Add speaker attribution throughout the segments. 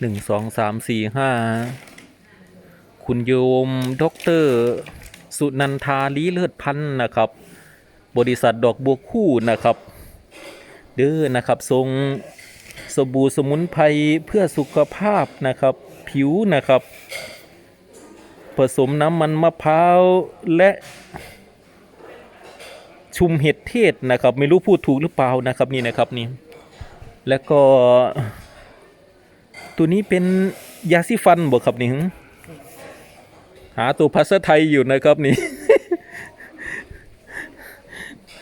Speaker 1: หนึ่งสองสามสี่ห้าคุณโยมด็อกเตอร์สุนันทาลีเลิศพันธ์นะครับ บริษัทดอกบัวคู่นะครับ เด้อนะครับทรงสบู่สมุนไพรเพื่อสุขภาพนะครับ ผิวนะครับ ผสมน้ำมันมะพร้าวและชุมเห็ดเทศนะครับ ไม่รู้พูดถูกหรือเปล่านะครับนี่นะครับนี่ แล้วก็ ตัวนี้เป็นยาสีฟันบอกครับนี่หึหาตัวภาษาไทยอยู่นะครับนี่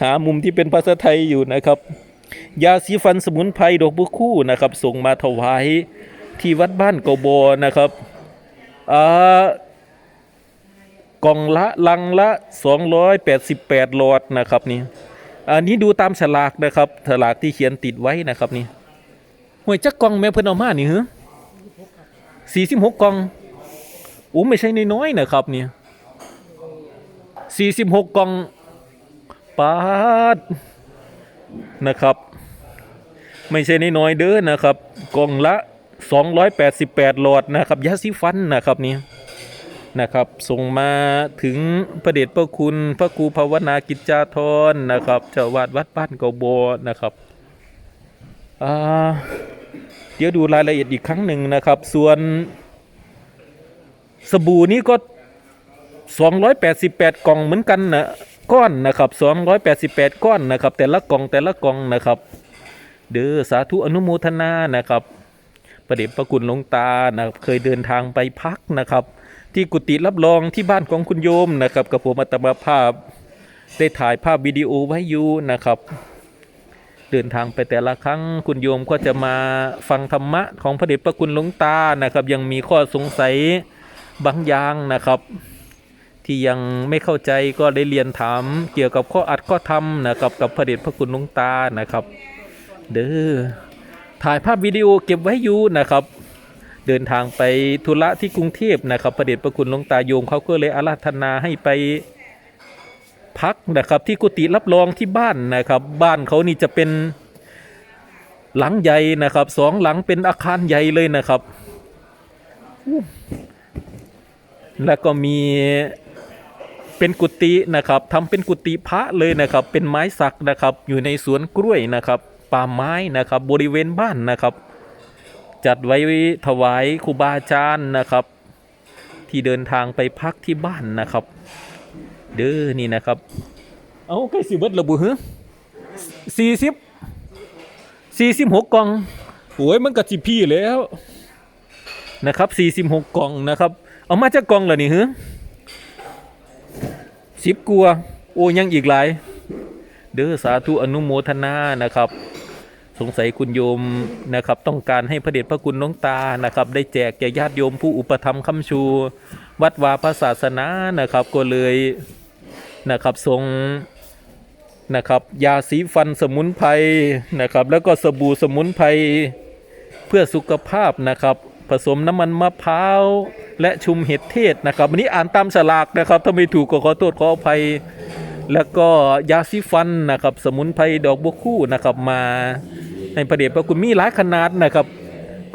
Speaker 1: หามุมที่เป็นภาษาไทยอยู่นะครับ ยาสีฟันสมุนไพรดอกบัวคู่นะครับ ส่งมาถวายที่วัดบ้านเกาบอนะครับอ่ากล่องละลังละ 288หลอดนะครับนี่อันนี้ดูตามฉลากนะครับฉลากที่เขียนติดไว้นะครับนี่หวยจักกล่องแม่เพิ่นเอามานี่เหรอ สี่สิบหกกล่องโอ้ไม่ใช่น้อยๆนะครับเนี่ยสี่สิบหกกล่องปาดนะครับ ไม่ใช่น้อยๆเด้อนะครับ กล่องละ288หลอดนะครับยาสีฟันนะครับเนี่ยนะครับส่งมาถึงพระเดชพระคุณพระครูภาวนากิจจาธรนะครับเจ้าวาดวัดบ้านเกาโบนะครับอ่า ดี๋ยวดูรายละเอียดอีกครั้งหนึ่งนะครับ ส่วนสบู่นี้ก็ 288 กล่องเหมือนกันนะก้อนนะครับ 288 ก้อนนะครับ แต่ละกล่องแต่ละกล่องนะครับ เด้อสาธุอนุโมทนานะครับประเดชพระคุณหลวงตานะครับเคยเดินทางไปพักนะครับ ที่กุฏิรับรองที่บ้านของคุณโยมนะครับกับผมอัตมาภาพได้ถ่ายภาพวิดีโอไว้อยู่นะครับ เดินทางไปแต่ละครั้งคุณโยมก็จะมาฟังธรรมะของพระเดชพระคุณหลวงตานะครับ ยังมีข้อสงสัยบางอย่างนะครับ ที่ยังไม่เข้าใจก็ได้เรียนถามเกี่ยวกับข้ออัดข้อธรรมนะครับกับพระเดชพระคุณหลวงตานะครับ เด้อถ่ายภาพวิดีโอเก็บไว้อยู่นะครับเดินทางไปธุระที่กรุงเทพนะครับ ประเดชประคุณหลวงตาโยมเขาก็เลยอาราธนาให้ไป พักนะครับ ที่กุฏิรับรองที่บ้านนะครับ บ้านเขานี่จะเป็นหลังใหญ่นะครับสองหลังเป็นอาคารใหญ่เลยนะครับ แล้วก็มีเป็นกุฏินะครับทำเป็นกุฏิพระเลยนะครับ เป็นไม้สักนะครับ อยู่ในสวนกล้วยนะครับ ป่าไม้นะครับ บริเวณบ้านนะครับ จัดไว้ถวายครูบาอาจารย์นะครับ ที่เดินทางไปพักที่บ้านนะครับ เด้อนี่นะครับ เอาใกล้สิเบิดระบุฮะสี่สิบสี่สิบหกกล่องโอ้ยมันกับสิพี่แล้วนะครับสี่สิบหกกล่องนะครับ เอามาจากกล่องเหรอนี่ฮะสิบกัวาโอ้ยังอีกหลาย เด้อสาธุอนุโมทนานะครับ สงสัยคุณโยมนะครับ ต้องการให้พระเดชพระคุณหลวงตานะครับ ได้แจกแก่ญาติโยมผู้อุปถัมภ์ค้ำชู วัดวาพระศาสนานะครับก็เลย นะครับทรงนะครับยาสีฟันสมุนไพรนะครับแล้วก็สบู่สมุนไพรเพื่อสุขภาพนะครับ ผสมน้ำมันมะพร้าวและชุมเห็ดเทศนะครับวันนี้อ่านตามฉลากนะครับ ถ้าไม่ถูกก็ขอโทษขออภัย แล้วก็ยาสีฟันนะครับสมุนไพรดอกบัวคู่นะครับมาในประเดชพระคุณมีหลายขนาดนะครับ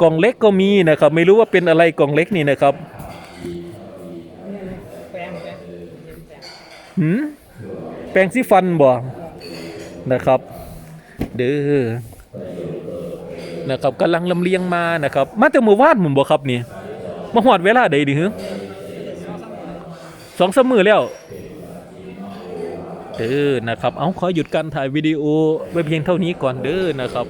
Speaker 1: กล่องเล็กก็มีนะครับ ไม่รู้ว่าเป็นอะไรกล่องเล็กนี่นะครับ หืมแปรงสีฟันบ่นะครับ เด้อนะครับกำลังลำเลียงมานะครับ มาแต่มื่อวานหมุนบ่ครับนี่มาหอดเวลาใดดิฮึสองสามมือแล้วเด้อนะครับ เอาขอหยุดการถ่ายวิดีโอไว้เพียงเท่านี้ก่อนเด้อนะครับ